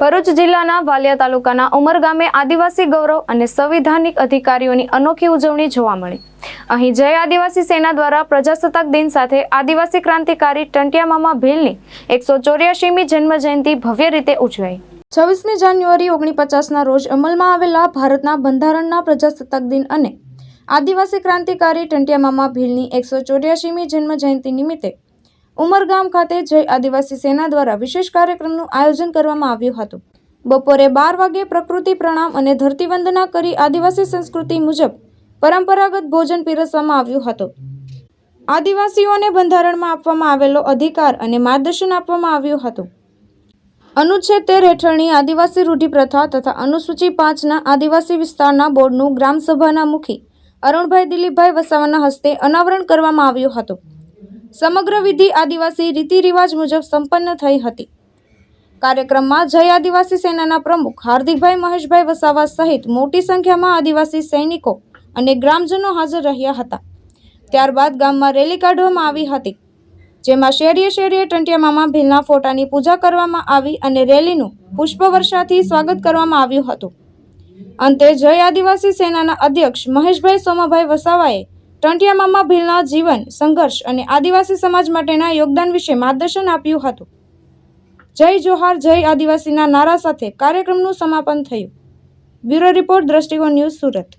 ભરૂચ જિલ્લાના વાલિયા તાલુકાના ઉમર ગામે આદિવાસી ગૌરવ અને સંવિધાનિક અધિકારીઓની અનોખી ઉજવણી જોવા મળી. અહીં જય આદિવાસી સેના દ્વારા પ્રજાસત્તાક દિન સાથે આદિવાસી ક્રાંતિકારી ટંટિયા મામા ભીલની એકસો ચોર્યાસીમી જન્મજયંતિ ભવ્ય રીતે ઉજવાઈ. છવ્વીસમી જાન્યુઆરી ઓગણીસ પચાસના રોજ અમલમાં આવેલા ભારતના બંધારણના પ્રજાસત્તાક દિન અને આદિવાસી ક્રાંતિકારી ટંટિયા મામા ભીલની એકસો ચોર્યાસીમી જન્મજયંતિ નિમિત્તે ઉમરગામ ખાતે જય આદિવાસી સેના દ્વારા વિશેષ કાર્યક્રમનું આયોજન કરવામાં આવ્યું હતું. બપોરે બાર વાગે પ્રકૃતિ પ્રણામ અને ધરતી વંદના કરી આદિવાસી સંસ્કૃતિ મુજબ પરંપરાગત ભોજન પીરસવામાં આવ્યું હતું. આદિવાસીઓને બંધારણમાં આપવામાં આવેલો અધિકાર અને માર્ગદર્શન આપવામાં આવ્યું હતું. અનુચ્છેદ તેર હેઠળની આદિવાસી રૂઢિપ્રથા તથા અનુસૂચિ પાંચના આદિવાસી વિસ્તારના બોર્ડનું ગ્રામસભાના મુખી અરુણભાઈ દિલીપભાઈ વસાવાના હસ્તે અનાવરણ કરવામાં આવ્યું હતું. સમગ્ર વિધિ આદિવાસી રીતિ રિવાજ મુજબ સંપન્ન થઈ હતી. કાર્યક્રમમાં જય આદિવાસી સેનાના પ્રમુખ હાર્દિકભાઈ મહેશભાઈ વસાવા સહિત મોટી સંખ્યામાં આદિવાસી સૈનિકો અને ગ્રામજનો હાજર રહ્યા હતા. ત્યારબાદ ગામમાં રેલી કાઢવામાં આવી હતી, જેમાં શેરીએ શેરીએ ટંટિયા મામા ભીલના ફોટાની પૂજા કરવામાં આવી અને રેલીનું પુષ્પવર્ષાથી સ્વાગત કરવામાં આવ્યું હતું. અંતે જય આદિવાસી સેનાના અધ્યક્ષ મહેશભાઈ સોમાભાઈ વસાવાએ ટંટિયા મામા ભીલના જીવન, સંઘર્ષ અને આદિવાસી સમાજ માટેના યોગદાન વિશે માર્ગદર્શન આપ્યું હતું. જય જોહાર, જય આદિવાસીના નારા સાથે કાર્યક્રમનું સમાપન થયું. Bureau report Drashtikon news Surat.